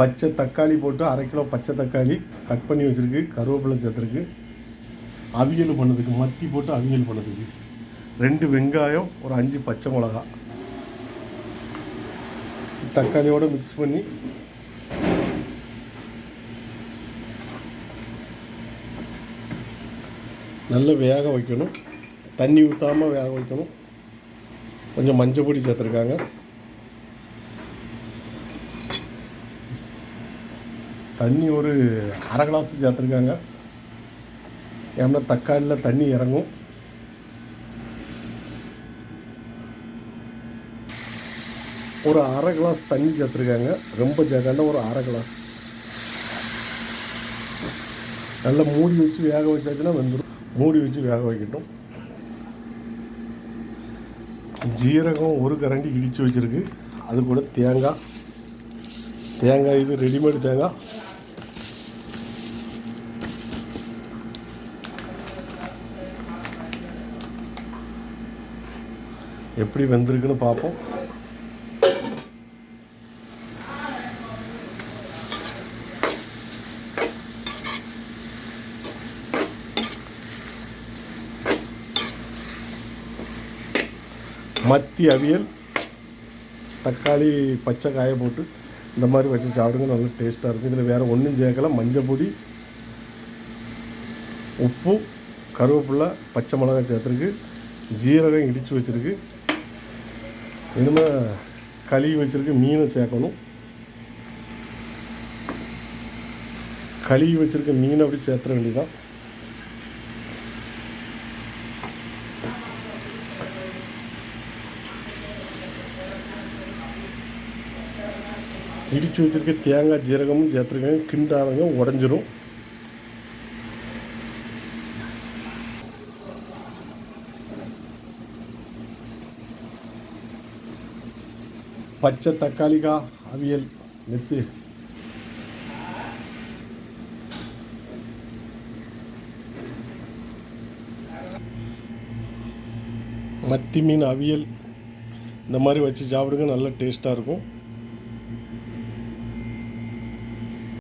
பச்சை தக்காளி போட்டு அரை கிலோ பச்சை தக்காளி கட் பண்ணி வச்சுருக்கு கருவேப்பிலை சேர்த்துருக்கு. அவியல் பண்ணதுக்கு மத்தி போட்டு அவியல் பண்ணதுக்கு. ரெண்டு வெங்காயம் ஒரு அஞ்சு பச்சை மிளகா. தக்காளியோட மிக்ஸ் பண்ணி நல்லா வேக வைக்கணும். தண்ணி ஊற்றாமல் வேக வைக்கணும். கொஞ்சம் மஞ்சள் பொடி சேர்த்துருக்காங்க. தண்ணி ஒரு அரை கிளாஸ் சேர்த்துருக்காங்க. ஏன்னா தக்காளியில் தண்ணி இறங்கும். ஒரு அரை கிளாஸ் தண்ணி சேர்த்துருக்காங்க. ரொம்ப சேர்க்காண்ட ஒரு அரை கிளாஸ். நல்லா மூடி வச்சு வேக வச்சாச்சுன்னா வெந்துடும் மூடி வச்சு வேக வைக்கட்டும். ஜீரகம் ஒரு கரண்டி இடித்து வச்சுருக்கு. அது கூட தேங்காய். தேங்காய் இது ரெடிமேட் தேங்காய். எப்படி வெந்திருக்குன்னு பார்ப்போம். மத்தி அவியல் தக்காளி பச்சை காய போட்டு இந்த மாதிரி வச்சு சாப்பிடுங்க நல்லா டேஸ்ட்டாக இருக்கும். இதில் வேறு ஒன்றும் சேர்க்கல. மஞ்சள் பொடி உப்பு கருவேப்பிலை பச்சை மிளகாய் சேர்த்துருக்கு. ஜீரகம் இடித்து வச்சுருக்கு. இனிமேல் கழுவி வச்சுருக்க மீனை சேர்க்கணும். கழுவி வச்சுருக்க மீனை அப்படி சேர்த்துற வேண்டியதான் இடித்து வச்சுருக்க தேங்காய் ஜீரகமும் சேர்த்துருக்கேன். கிண்டானங்க உடஞ்சிரும். பச்சை தக்காளிக்கா அவியல் நெத்து. மத்தி மீன் அவியல் இந்த மாதிரி வச்சு சாப்பிடுங்க நல்ல டேஸ்ட்டாக இருக்கும்.